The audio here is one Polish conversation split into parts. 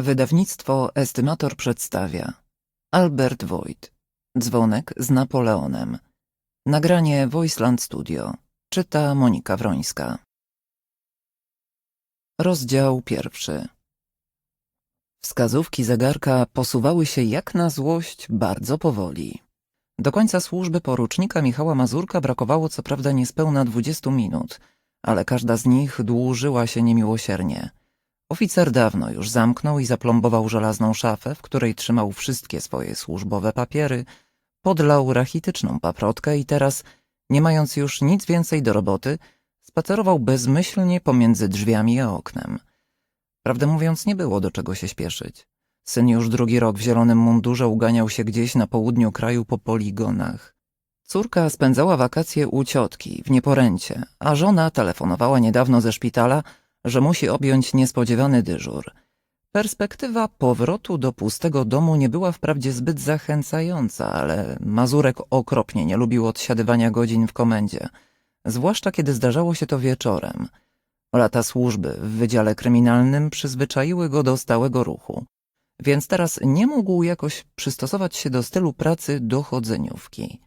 Wydawnictwo Estymator przedstawia. Albert Voigt Dzwonek z Napoleonem. Nagranie Voiceland Studio. Czyta Monika Wrońska. Rozdział pierwszy. Wskazówki zegarka posuwały się jak na złość bardzo powoli. Do końca służby porucznika Michała Mazurka brakowało co prawda niespełna dwudziestu minut, ale każda z nich dłużyła się niemiłosiernie. Oficer dawno już zamknął i zaplombował żelazną szafę, w której trzymał wszystkie swoje służbowe papiery, podlał rachityczną paprotkę i teraz, nie mając już nic więcej do roboty, spacerował bezmyślnie pomiędzy drzwiami a oknem. Prawdę mówiąc, nie było do czego się śpieszyć. Syn już drugi rok w zielonym mundurze uganiał się gdzieś na południu kraju po poligonach. Córka spędzała wakacje u ciotki w nieporęcie, a żona telefonowała niedawno ze szpitala, że musi objąć niespodziewany dyżur. Perspektywa powrotu do pustego domu nie była wprawdzie zbyt zachęcająca, ale Mazurek okropnie nie lubił odsiadywania godzin w komendzie, zwłaszcza kiedy zdarzało się to wieczorem. Lata służby w Wydziale Kryminalnym przyzwyczaiły go do stałego ruchu, więc teraz nie mógł jakoś przystosować się do stylu pracy dochodzeniówki.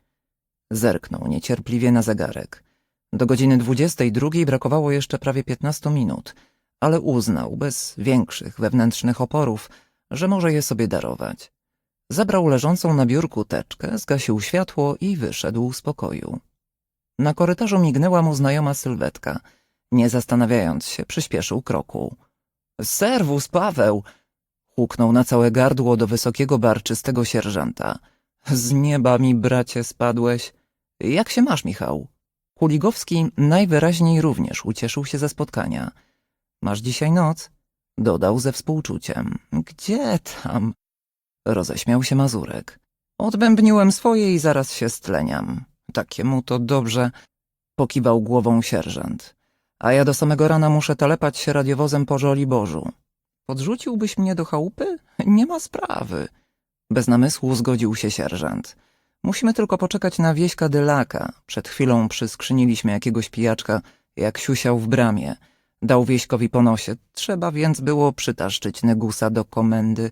Zerknął niecierpliwie na zegarek. Do godziny dwudziestej drugiej brakowało jeszcze prawie piętnastu minut, ale uznał, bez większych wewnętrznych oporów, że może je sobie darować. Zabrał leżącą na biurku teczkę, zgasił światło i wyszedł z pokoju. Na korytarzu mignęła mu znajoma sylwetka. Nie zastanawiając się, przyspieszył kroku. Serwus, Paweł! huknął na całe gardło do wysokiego barczystego sierżanta. Z nieba mi, bracie, spadłeś. Jak się masz, Michał? Kuligowski najwyraźniej również ucieszył się ze spotkania. Masz dzisiaj noc? Dodał ze współczuciem. Gdzie tam? Roześmiał się Mazurek. Odbębniłem swoje i zaraz się stleniam. Takiemu to dobrze. Pokiwał głową sierżant. A ja do samego rana muszę telepać się radiowozem po Żoliborzu. Podrzuciłbyś mnie do chałupy? Nie ma sprawy. Bez namysłu zgodził się sierżant. Musimy tylko poczekać na wieśka Dylaka. Przed chwilą przyskrzyniliśmy jakiegoś pijaczka, jak siusiał w bramie. Dał wieśkowi po nosie. Trzeba więc było przytaszczyć Negusa do komendy.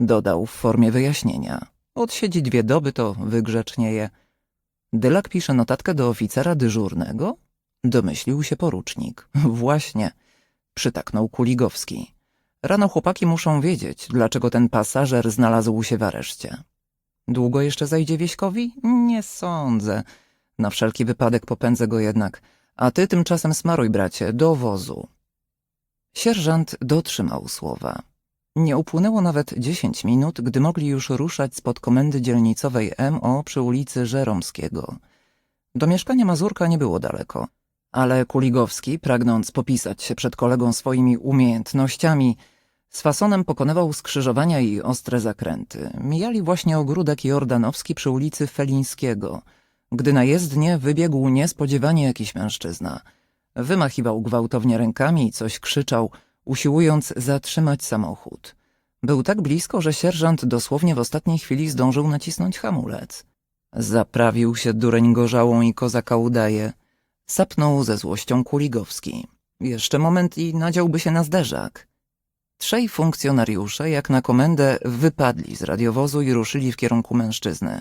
Dodał w formie wyjaśnienia. Odsiedzi dwie doby, to wygrzecznieje. Dylak pisze notatkę do oficera dyżurnego? Domyślił się porucznik. Właśnie. Przytaknął Kuligowski. Rano chłopaki muszą wiedzieć, dlaczego ten pasażer znalazł się w areszcie. Długo jeszcze zajdzie wieśkowi? Nie sądzę. Na wszelki wypadek popędzę go jednak. A ty tymczasem smaruj, bracie, do wozu. Sierżant dotrzymał słowa. Nie upłynęło nawet dziesięć minut, gdy mogli już ruszać spod komendy dzielnicowej MO przy ulicy Żeromskiego. Do mieszkania Mazurka nie było daleko, ale Kuligowski, pragnąc popisać się przed kolegą swoimi umiejętnościami, z fasonem pokonywał skrzyżowania i ostre zakręty. Mijali właśnie ogródek jordanowski przy ulicy Felińskiego, gdy na jezdnię wybiegł niespodziewanie jakiś mężczyzna. Wymachiwał gwałtownie rękami i coś krzyczał, usiłując zatrzymać samochód. Był tak blisko, że sierżant dosłownie w ostatniej chwili zdążył nacisnąć hamulec. Zaprawił się dureń gorzałą i kozaka udaje. Sapnął ze złością Kuligowski. Jeszcze moment i nadziałby się na zderzak. Trzej funkcjonariusze, jak na komendę, wypadli z radiowozu i ruszyli w kierunku mężczyzny.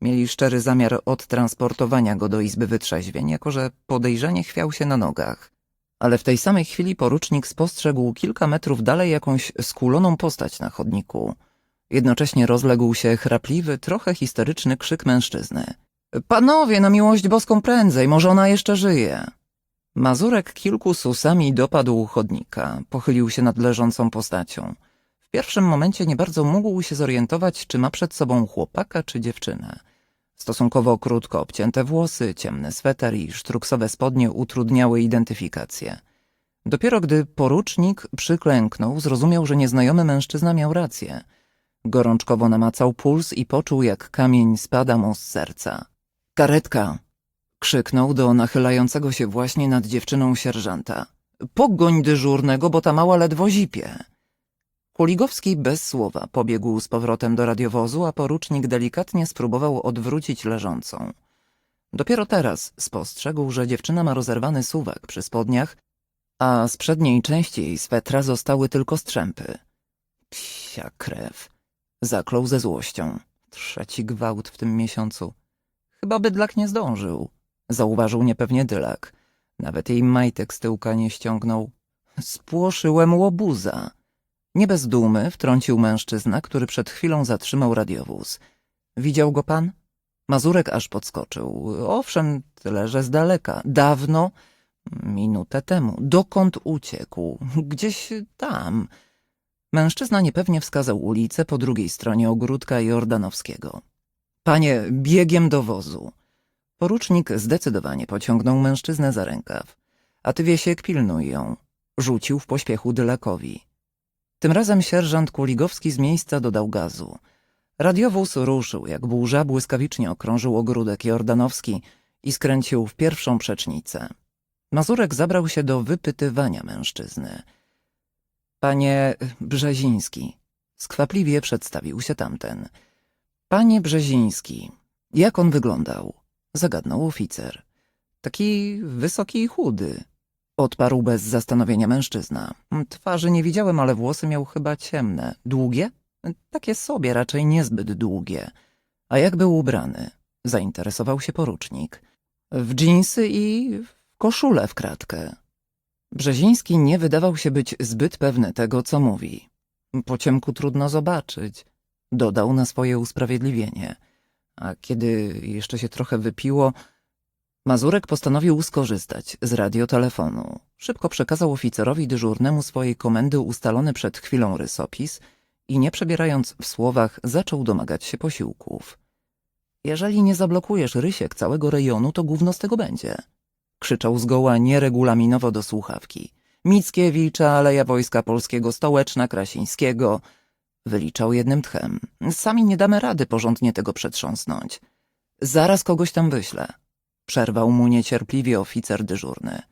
Mieli szczery zamiar odtransportowania go do izby wytrzeźwień, jako że podejrzanie chwiał się na nogach. Ale w tej samej chwili porucznik spostrzegł kilka metrów dalej jakąś skuloną postać na chodniku. Jednocześnie rozległ się chrapliwy, trochę historyczny krzyk mężczyzny. Panowie, na miłość boską prędzej, może ona jeszcze żyje. Mazurek kilku susami dopadł chodnika, pochylił się nad leżącą postacią. W pierwszym momencie nie bardzo mógł się zorientować, czy ma przed sobą chłopaka czy dziewczynę. Stosunkowo krótko obcięte włosy, ciemny sweter i sztruksowe spodnie utrudniały identyfikację. Dopiero gdy porucznik przyklęknął, zrozumiał, że nieznajomy mężczyzna miał rację. Gorączkowo namacał puls i poczuł, jak kamień spada mu z serca. Karetka! Krzyknął do nachylającego się właśnie nad dziewczyną sierżanta. Pogoń dyżurnego, bo ta mała ledwo zipie. Kuligowski bez słowa pobiegł z powrotem do radiowozu, a porucznik delikatnie spróbował odwrócić leżącą. Dopiero teraz spostrzegł, że dziewczyna ma rozerwany suwak przy spodniach, a z przedniej części jej swetra zostały tylko strzępy. Psia krew. Zaklął ze złością. Trzeci gwałt w tym miesiącu. Chyba bydlak nie zdążył. Zauważył niepewnie Dylak. Nawet jej majtek z tyłka nie ściągnął. Spłoszyłem łobuza. Nie bez dumy wtrącił mężczyzna, który przed chwilą zatrzymał radiowóz. Widział go pan? Mazurek aż podskoczył. Owszem, tyle, że z daleka. Dawno, minutę temu. Dokąd uciekł? Gdzieś tam. Mężczyzna niepewnie wskazał ulicę po drugiej stronie ogródka Jordanowskiego. Panie, biegiem do wozu. Porucznik zdecydowanie pociągnął mężczyznę za rękaw. A ty, Wiesiek, pilnuj ją. Rzucił w pośpiechu Dylakowi. Tym razem sierżant Kuligowski z miejsca dodał gazu. Radiowóz ruszył, jak burza błyskawicznie okrążył ogródek Jordanowski i skręcił w pierwszą przecznicę. Mazurek zabrał się do wypytywania mężczyzny. Panie Brzeziński, skwapliwie przedstawił się tamten. Panie Brzeziński, jak on wyglądał? Zagadnął oficer. Taki wysoki i chudy. Odparł bez zastanowienia mężczyzna. Twarzy nie widziałem, ale włosy miał chyba ciemne. Długie? Takie sobie, raczej niezbyt długie. A jak był ubrany? Zainteresował się porucznik. W dżinsy i w koszulę w kratkę. Brzeziński nie wydawał się być zbyt pewny tego, co mówi. Po ciemku trudno zobaczyć, dodał na swoje usprawiedliwienie. A kiedy jeszcze się trochę wypiło, Mazurek postanowił skorzystać z radiotelefonu. Szybko przekazał oficerowi dyżurnemu swojej komendy ustalony przed chwilą rysopis i nie przebierając w słowach zaczął domagać się posiłków. Jeżeli nie zablokujesz rysiek całego rejonu, to gówno z tego będzie. Krzyczał zgoła nieregulaminowo do słuchawki. Mickiewicza, Aleja Wojska Polskiego, Stołeczna, Krasińskiego. Wyliczał jednym tchem. Sami nie damy rady porządnie tego przetrząsnąć. Zaraz kogoś tam wyślę. Przerwał mu niecierpliwie oficer dyżurny.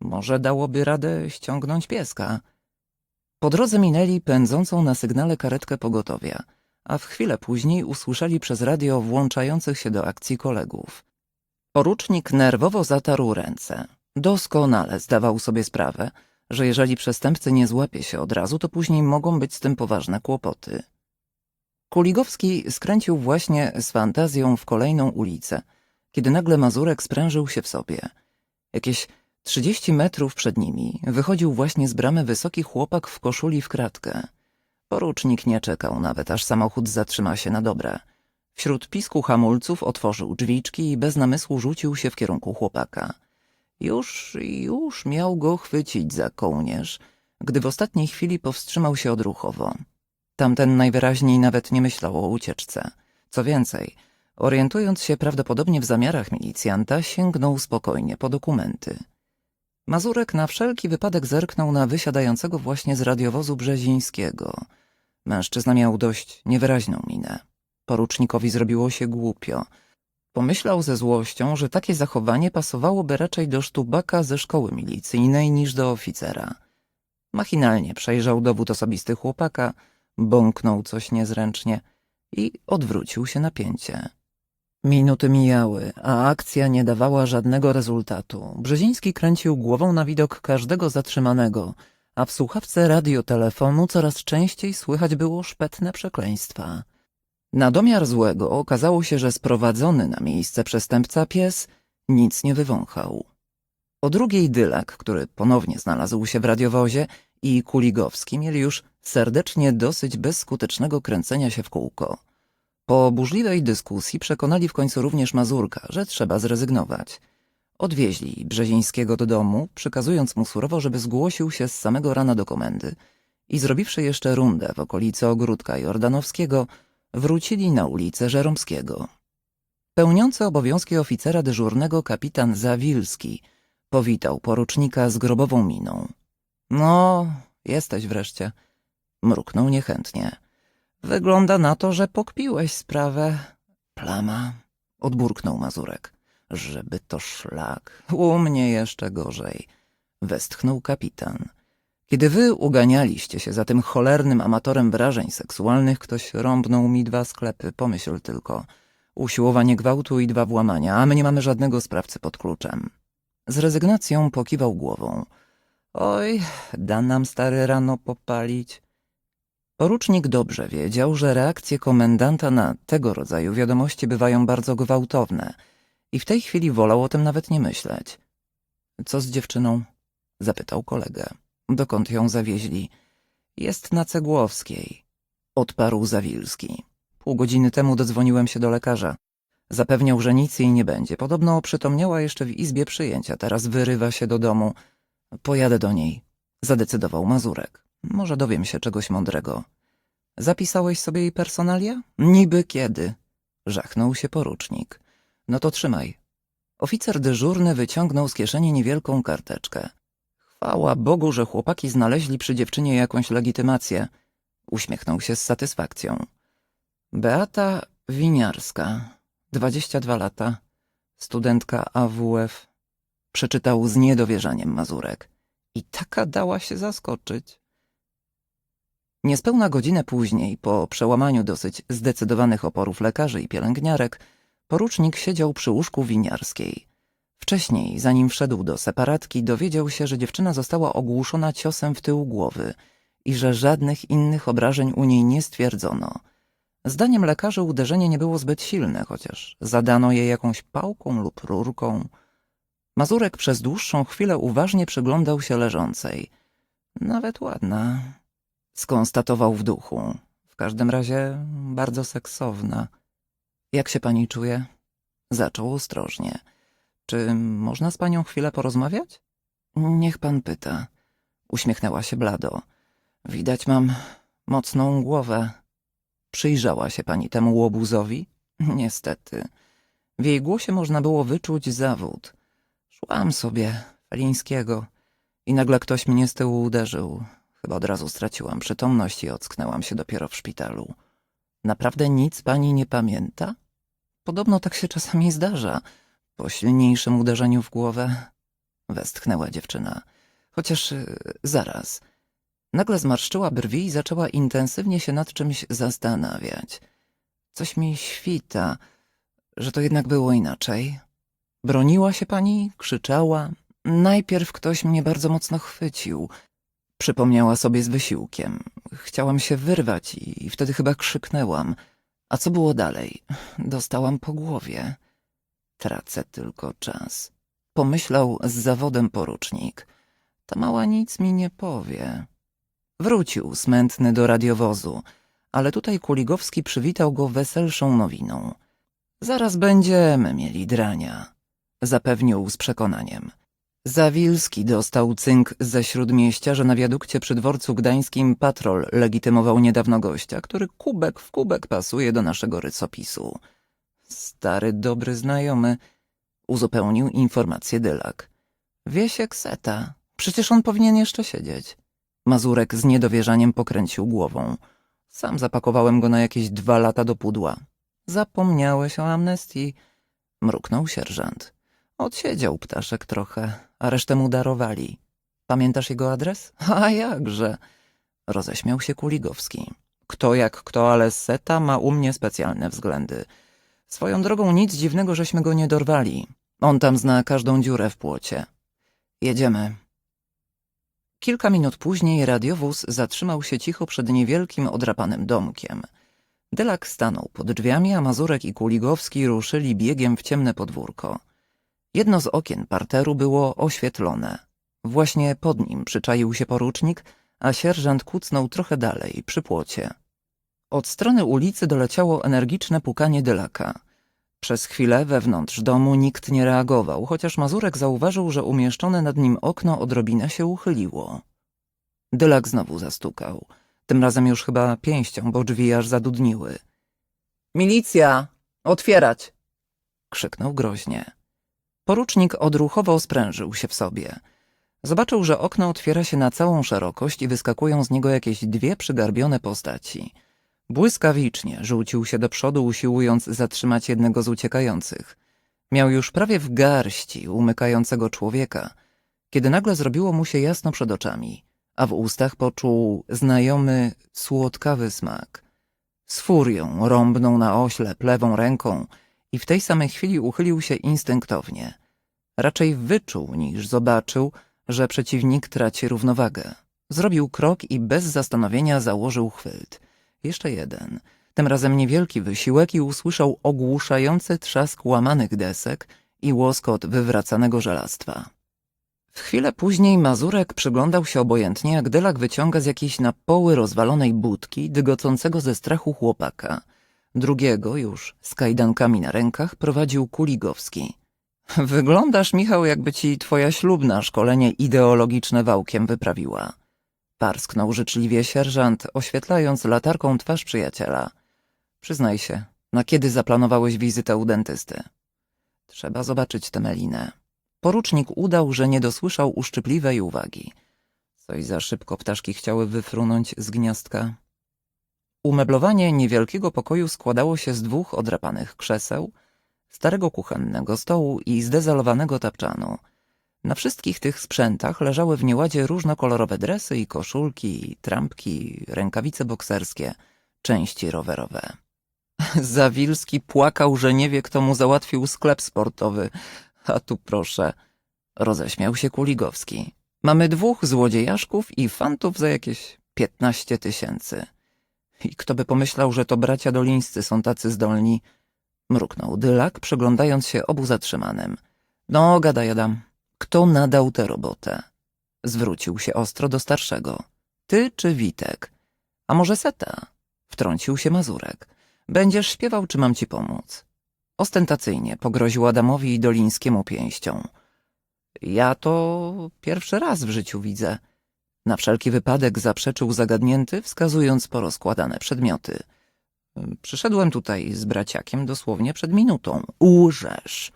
Może dałoby radę ściągnąć pieska. Po drodze minęli pędzącą na sygnale karetkę pogotowia, a w chwilę później usłyszeli przez radio włączających się do akcji kolegów. Porucznik nerwowo zatarł ręce. Doskonale zdawał sobie sprawę, że jeżeli przestępcy nie złapie się od razu, to później mogą być z tym poważne kłopoty. Kuligowski skręcił właśnie z fantazją w kolejną ulicę, kiedy nagle Mazurek sprężył się w sobie. Jakieś trzydzieści metrów przed nimi wychodził właśnie z bramy wysoki chłopak w koszuli w kratkę. Porucznik nie czekał nawet, aż samochód zatrzyma się na dobre. Wśród pisku hamulców otworzył drzwiczki i bez namysłu rzucił się w kierunku chłopaka. Już, już miał go chwycić za kołnierz, gdy w ostatniej chwili powstrzymał się odruchowo. Tamten najwyraźniej nawet nie myślał o ucieczce. Co więcej, orientując się prawdopodobnie w zamiarach milicjanta, sięgnął spokojnie po dokumenty. Mazurek na wszelki wypadek zerknął na wysiadającego właśnie z radiowozu Brzezińskiego. Mężczyzna miał dość niewyraźną minę. Porucznikowi zrobiło się głupio. Pomyślał ze złością, że takie zachowanie pasowałoby raczej do sztubaka ze szkoły milicyjnej niż do oficera. Machinalnie przejrzał dowód osobisty chłopaka, bąknął coś niezręcznie i odwrócił się na pięcie. Minuty mijały, a akcja nie dawała żadnego rezultatu. Brzeziński kręcił głową na widok każdego zatrzymanego, a w słuchawce radiotelefonu coraz częściej słychać było szpetne przekleństwa. Na domiar złego okazało się, że sprowadzony na miejsce przestępca pies nic nie wywąchał. O drugiej Dylak, który ponownie znalazł się w radiowozie, i Kuligowski mieli już serdecznie dosyć bezskutecznego kręcenia się w kółko. Po burzliwej dyskusji przekonali w końcu również Mazurka, że trzeba zrezygnować. Odwieźli Brzezińskiego do domu, przykazując mu surowo, żeby zgłosił się z samego rana do komendy i zrobiwszy jeszcze rundę w okolicy ogródka Jordanowskiego, wrócili na ulicę Żeromskiego. Pełniący obowiązki oficera dyżurnego kapitan Zawilski powitał porucznika z grobową miną. No, jesteś wreszcie. Mruknął niechętnie. Wygląda na to, że pokpiłeś sprawę. Plama, odburknął Mazurek. Żeby to szlak. U mnie jeszcze gorzej. Westchnął kapitan. Kiedy wy uganialiście się za tym cholernym amatorem wrażeń seksualnych, ktoś rąbnął mi dwa sklepy, pomyśl tylko. Usiłowanie gwałtu i dwa włamania, a my nie mamy żadnego sprawcy pod kluczem. Z rezygnacją pokiwał głową. Oj, da nam stary rano popalić. Porucznik dobrze wiedział, że reakcje komendanta na tego rodzaju wiadomości bywają bardzo gwałtowne i w tej chwili wolał o tym nawet nie myśleć. Co z dziewczyną? zapytał kolegę. Dokąd ją zawieźli? Jest na Cegłowskiej, odparł Zawilski. Pół godziny temu dodzwoniłem się do lekarza. Zapewniał, że nic jej nie będzie. Podobno oprzytomniała jeszcze w izbie przyjęcia, teraz wyrywa się do domu. Pojadę do niej, zadecydował Mazurek. Może dowiem się czegoś mądrego. Zapisałeś sobie jej personalia? Niby kiedy? Żachnął się porucznik. No to trzymaj. Oficer dyżurny wyciągnął z kieszeni niewielką karteczkę. Chwała Bogu, że chłopaki znaleźli przy dziewczynie jakąś legitymację. Uśmiechnął się z satysfakcją. Beata Winiarska, 22 lata, studentka AWF. Przeczytał z niedowierzaniem Mazurek. I taka dała się zaskoczyć. Niespełna godzinę później, po przełamaniu dosyć zdecydowanych oporów lekarzy i pielęgniarek, porucznik siedział przy łóżku winiarskiej. Wcześniej, zanim wszedł do separatki, dowiedział się, że dziewczyna została ogłuszona ciosem w tył głowy i że żadnych innych obrażeń u niej nie stwierdzono. Zdaniem lekarzy uderzenie nie było zbyt silne, chociaż zadano je jakąś pałką lub rurką. Mazurek przez dłuższą chwilę uważnie przyglądał się leżącej. Nawet ładna, skonstatował w duchu. W każdym razie bardzo seksowna. Jak się pani czuje? Zaczął ostrożnie. Czy można z panią chwilę porozmawiać? Niech pan pyta. Uśmiechnęła się blado. Widać mam mocną głowę. Przyjrzała się pani temu łobuzowi? Niestety. W jej głosie można było wyczuć zawód. Szłam sobie, Felińskiego, i nagle ktoś mnie z tyłu uderzył. Chyba od razu straciłam przytomność i ocknęłam się dopiero w szpitalu. Naprawdę nic pani nie pamięta? Podobno tak się czasami zdarza. Po silniejszym uderzeniu w głowę westchnęła dziewczyna. Chociaż y, zaraz. Nagle zmarszczyła brwi i zaczęła intensywnie się nad czymś zastanawiać. Coś mi świta, że to jednak było inaczej. Broniła się pani, krzyczała. Najpierw ktoś mnie bardzo mocno chwycił. Przypomniała sobie z wysiłkiem. Chciałam się wyrwać i wtedy chyba krzyknęłam. A co było dalej? Dostałam po głowie. Tracę tylko czas. Pomyślał z zawodem porucznik. Ta mała nic mi nie powie. Wrócił smętny do radiowozu, ale tutaj Kuligowski przywitał go weselszą nowiną. Zaraz będziemy mieli drania, zapewnił z przekonaniem. Zawilski dostał cynk ze śródmieścia, że na wiadukcie przy dworcu gdańskim patrol legitymował niedawno gościa, który kubek w kubek pasuje do naszego rysopisu. Stary, dobry znajomy, uzupełnił informację Dylak. Wiesiek Seta, przecież on powinien jeszcze siedzieć. Mazurek z niedowierzaniem pokręcił głową. Sam zapakowałem go na jakieś dwa lata do pudła. Zapomniałeś o amnestii, mruknął sierżant. Odsiedział ptaszek trochę, a resztę mu darowali. Pamiętasz jego adres? A jakże? Roześmiał się Kuligowski. Kto jak kto, ale Seta ma u mnie specjalne względy. Swoją drogą nic dziwnego, żeśmy go nie dorwali. On tam zna każdą dziurę w płocie. Jedziemy. Kilka minut później radiowóz zatrzymał się cicho przed niewielkim odrapanym domkiem. Delak stanął pod drzwiami, a Mazurek i Kuligowski ruszyli biegiem w ciemne podwórko. Jedno z okien parteru było oświetlone. Właśnie pod nim przyczaił się porucznik, a sierżant kucnął trochę dalej, przy płocie. Od strony ulicy doleciało energiczne pukanie Dylaka. Przez chwilę wewnątrz domu nikt nie reagował, chociaż Mazurek zauważył, że umieszczone nad nim okno odrobinę się uchyliło. Dylak znowu zastukał. Tym razem już chyba pięścią, bo drzwi aż zadudniły. Milicja! Otwierać! krzyknął groźnie. Porucznik odruchowo sprężył się w sobie. Zobaczył, że okno otwiera się na całą szerokość i wyskakują z niego jakieś dwie przygarbione postaci. Błyskawicznie rzucił się do przodu, usiłując zatrzymać jednego z uciekających. Miał już prawie w garści umykającego człowieka, kiedy nagle zrobiło mu się jasno przed oczami, a w ustach poczuł znajomy, słodkawy smak. Z furią rąbnął na oślep lewą ręką i w tej samej chwili uchylił się instynktownie. Raczej wyczuł niż zobaczył, że przeciwnik traci równowagę. Zrobił krok i bez zastanowienia założył chwyt. Jeszcze jeden. Tym razem niewielki wysiłek i usłyszał ogłuszający trzask łamanych desek i łoskot wywracanego żelastwa. W chwilę później Mazurek przyglądał się obojętnie, jak Dylak wyciąga z jakiejś na poły rozwalonej budki dygocącego ze strachu chłopaka. Drugiego, już z kajdankami na rękach, prowadził Kuligowski. Wyglądasz, Michał, jakby ci twoja ślubna szkolenie ideologiczne wałkiem wyprawiła. Parsknął życzliwie sierżant, oświetlając latarką twarz przyjaciela. Przyznaj się, na kiedy zaplanowałeś wizytę u dentysty? Trzeba zobaczyć tę melinę. Porucznik udał, że nie dosłyszał uszczypliwej uwagi. Coś za szybko ptaszki chciały wyfrunąć z gniazdka. Umeblowanie niewielkiego pokoju składało się z dwóch odrapanych krzeseł, starego kuchennego stołu i zdezolowanego tapczanu. Na wszystkich tych sprzętach leżały w nieładzie różnokolorowe dresy i koszulki, trampki, rękawice bokserskie, części rowerowe. Zawilski płakał, że nie wie, kto mu załatwił sklep sportowy. A tu proszę, roześmiał się Kuligowski. Mamy dwóch złodziejaszków i fantów za jakieś piętnaście tysięcy. I kto by pomyślał, że to bracia dolińscy są tacy zdolni? Mruknął Dylak, przyglądając się obu zatrzymanym. No, gadaj Adam, kto nadał tę robotę? Zwrócił się ostro do starszego. Ty czy Witek? A może Seta? Wtrącił się Mazurek. Będziesz śpiewał, czy mam ci pomóc? Ostentacyjnie pogroził Adamowi i Dolińskiemu pięścią. Ja to pierwszy raz w życiu widzę. Na wszelki wypadek zaprzeczył zagadnięty, wskazując porozkładane przedmioty. Przyszedłem tutaj z braciakiem dosłownie przed minutą. Łżesz!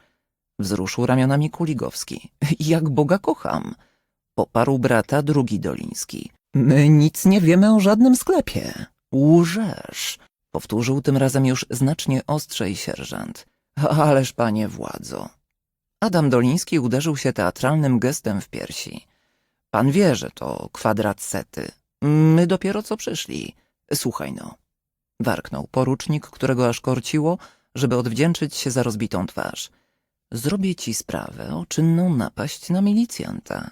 Wzruszył ramionami Kuligowski. Jak Boga kocham! Poparł brata drugi Doliński. My nic nie wiemy o żadnym sklepie. Łżesz! Powtórzył tym razem już znacznie ostrzej sierżant. Ależ panie władzo. Adam Doliński uderzył się teatralnym gestem w piersi. Pan wie, że to kwadrat sety. My dopiero co przyszli. Słuchaj no. Warknął porucznik, którego aż korciło, żeby odwdzięczyć się za rozbitą twarz. Zrobię ci sprawę o czynną napaść na milicjanta.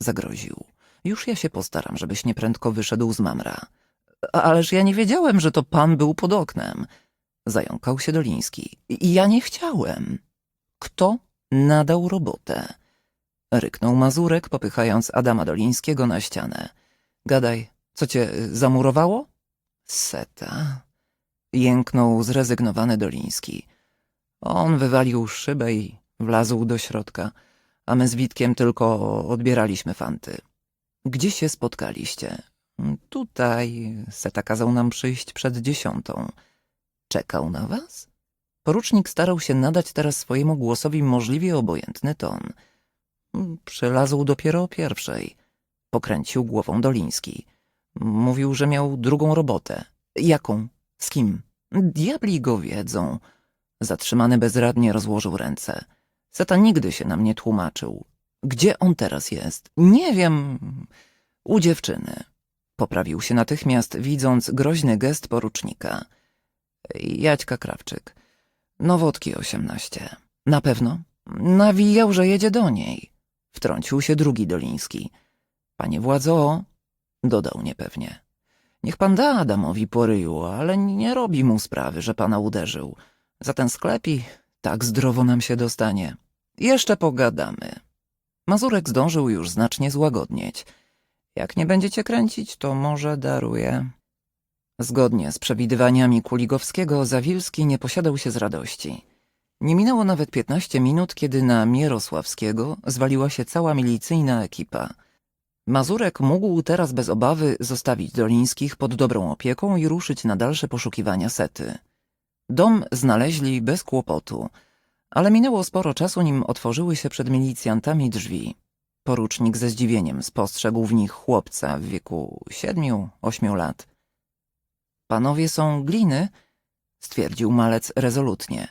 Zagroził. Już ja się postaram, żebyś nieprędko wyszedł z mamra. Ależ ja nie wiedziałem, że to pan był pod oknem. Zająkał się Doliński. Ja nie chciałem. Kto nadał robotę? Ryknął Mazurek, popychając Adama Dolińskiego na ścianę. Gadaj, co cię y, zamurowało? Seta. Jęknął zrezygnowany Doliński. On wywalił szybę i wlazł do środka, a my z Witkiem tylko odbieraliśmy fanty. Gdzie się spotkaliście? Tutaj. Seta kazał nam przyjść przed dziesiątą. Czekał na was? Porucznik starał się nadać teraz swojemu głosowi możliwie obojętny ton. Przylazł dopiero o pierwszej. Pokręcił głową Doliński. Mówił, że miał drugą robotę. Jaką? Z kim? Diabli go wiedzą. Zatrzymany bezradnie rozłożył ręce. Seta nigdy się nam nie tłumaczył. Gdzie on teraz jest? Nie wiem. U dziewczyny. Poprawił się natychmiast, widząc groźny gest porucznika. Jaćka Krawczyk. Nowotki osiemnaście. Na pewno? Nawijał, że jedzie do niej. Wtrącił się drugi Doliński. Panie władzo, dodał niepewnie. Niech pan da Adamowi poryju, ale nie robi mu sprawy, że pana uderzył. Za ten sklepi tak zdrowo nam się dostanie. Jeszcze pogadamy. Mazurek zdążył już znacznie złagodnieć. Jak nie będziecie kręcić, to może daruję. Zgodnie z przewidywaniami Kuligowskiego, Zawilski nie posiadał się z radości. Nie minęło nawet piętnaście minut, kiedy na Mierosławskiego zwaliła się cała milicyjna ekipa. Mazurek mógł teraz bez obawy zostawić Dolińskich pod dobrą opieką i ruszyć na dalsze poszukiwania sety. Dom znaleźli bez kłopotu, ale minęło sporo czasu, nim otworzyły się przed milicjantami drzwi. Porucznik ze zdziwieniem spostrzegł w nich chłopca w wieku siedmiu, ośmiu lat. Panowie są gliny, stwierdził malec rezolutnie.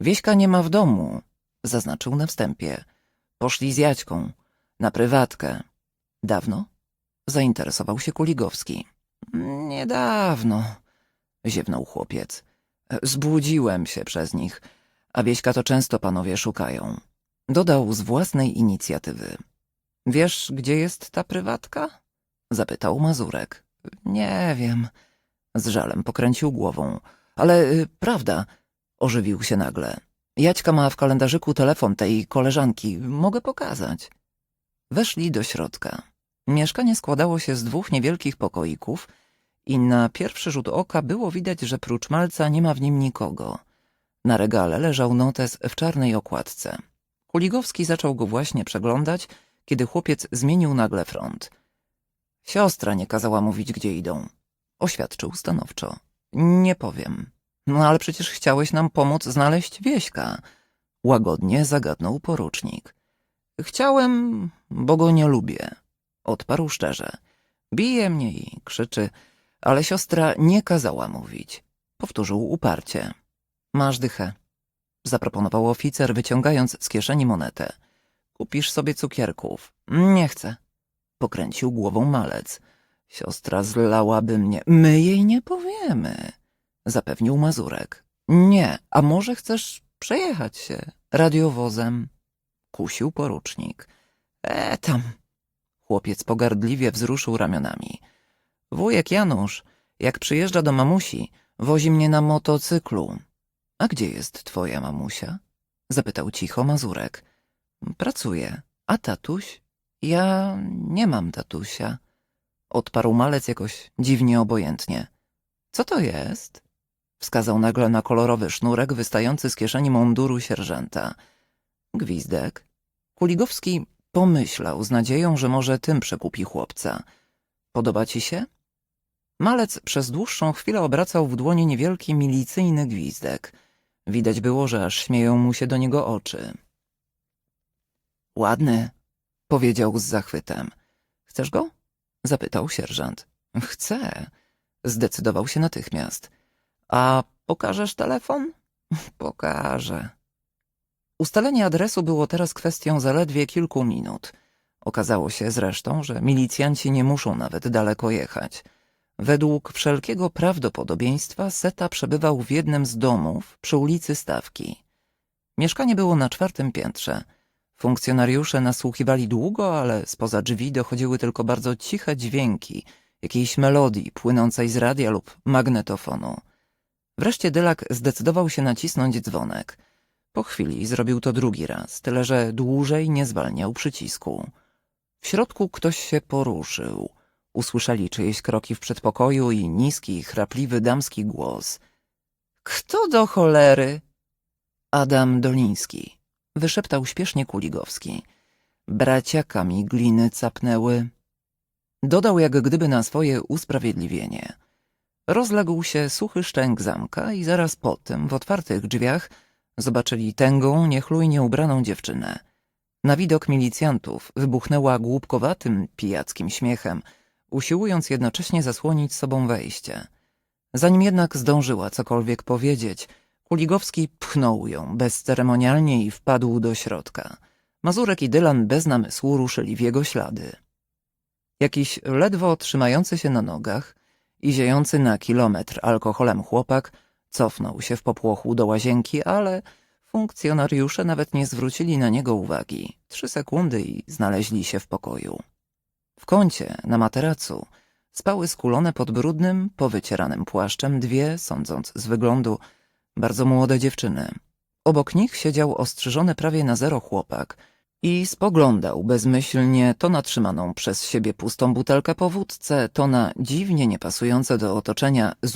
Wieśka nie ma w domu, zaznaczył na wstępie. Poszli z Jaćką, na prywatkę. Dawno? Zainteresował się Kuligowski. Niedawno, ziewnął chłopiec. Zbudziłem się przez nich, a Wieśka to często panowie szukają. Dodał z własnej inicjatywy. Wiesz, gdzie jest ta prywatka? Zapytał Mazurek. Nie wiem. Z żalem pokręcił głową. Ale y, prawda, ożywił się nagle. Jaćka ma w kalendarzyku telefon tej koleżanki. Mogę pokazać. Weszli do środka. Mieszkanie składało się z dwóch niewielkich pokoików i na pierwszy rzut oka było widać, że prócz malca nie ma w nim nikogo. Na regale leżał notes w czarnej okładce. Kuligowski zaczął go właśnie przeglądać, kiedy chłopiec zmienił nagle front. Siostra nie kazała mówić, gdzie idą. Oświadczył stanowczo. Nie powiem. No ale przecież chciałeś nam pomóc znaleźć wieśka. Łagodnie zagadnął porucznik. Chciałem, bo go nie lubię. Odparł szczerze. Bije mnie i krzyczy, ale siostra nie kazała mówić. Powtórzył uparcie. Masz dychę. Zaproponował oficer, wyciągając z kieszeni monetę. Kupisz sobie cukierków. Nie chcę. Pokręcił głową malec. Siostra zlałaby mnie. My jej nie powiemy, zapewnił Mazurek. Nie, a może chcesz przejechać się radiowozem? Kusił porucznik. E, tam. Chłopiec pogardliwie wzruszył ramionami. Wujek Janusz, jak przyjeżdża do mamusi, wozi mnie na motocyklu. A gdzie jest twoja mamusia? Zapytał cicho Mazurek. Pracuje. A tatuś? Ja nie mam tatusia. Odparł malec jakoś dziwnie obojętnie. Co to jest? Wskazał nagle na kolorowy sznurek wystający z kieszeni munduru sierżanta. Gwizdek. Kuligowski pomyślał z nadzieją, że może tym przekupi chłopca. Podoba ci się? Malec przez dłuższą chwilę obracał w dłoni niewielki milicyjny gwizdek. Widać było, że aż śmieją mu się do niego oczy. Ładny, powiedział z zachwytem. Chcesz go? zapytał sierżant. Chcę, zdecydował się natychmiast. A pokażesz telefon? Pokażę. Ustalenie adresu było teraz kwestią zaledwie kilku minut. Okazało się zresztą, że milicjanci nie muszą nawet daleko jechać. Według wszelkiego prawdopodobieństwa Seta przebywał w jednym z domów przy ulicy Stawki. Mieszkanie było na czwartym piętrze. Funkcjonariusze nasłuchiwali długo, ale spoza drzwi dochodziły tylko bardzo ciche dźwięki, jakiejś melodii płynącej z radia lub magnetofonu. Wreszcie Dylak zdecydował się nacisnąć dzwonek. Po chwili zrobił to drugi raz, tyle że dłużej nie zwalniał przycisku. W środku ktoś się poruszył. Usłyszeli czyjeś kroki w przedpokoju i niski, chrapliwy damski głos. Kto do cholery? Adam Doliński. Wyszeptał śpiesznie Kuligowski. Braciaka mi gliny capnęły. Dodał jak gdyby na swoje usprawiedliwienie. Rozległ się suchy szczęk zamka i zaraz po tym w otwartych drzwiach zobaczyli tęgą, niechlujnie ubraną dziewczynę. Na widok milicjantów wybuchnęła głupkowatym, pijackim śmiechem, usiłując jednocześnie zasłonić sobą wejście. Zanim jednak zdążyła cokolwiek powiedzieć, Kuligowski pchnął ją bezceremonialnie i wpadł do środka. Mazurek i Dylan bez namysłu ruszyli w jego ślady. Jakiś ledwo trzymający się na nogach i ziejący na kilometr alkoholem chłopak cofnął się w popłochu do łazienki, ale funkcjonariusze nawet nie zwrócili na niego uwagi. Trzy sekundy i znaleźli się w pokoju. W kącie, na materacu, spały skulone pod brudnym, powycieranym płaszczem dwie, sądząc z wyglądu, bardzo młode dziewczyny. Obok nich siedział ostrzyżony prawie na zero chłopak i spoglądał bezmyślnie to na trzymaną przez siebie pustą butelkę po wódce, to na dziwnie niepasujące do otoczenia zupełnie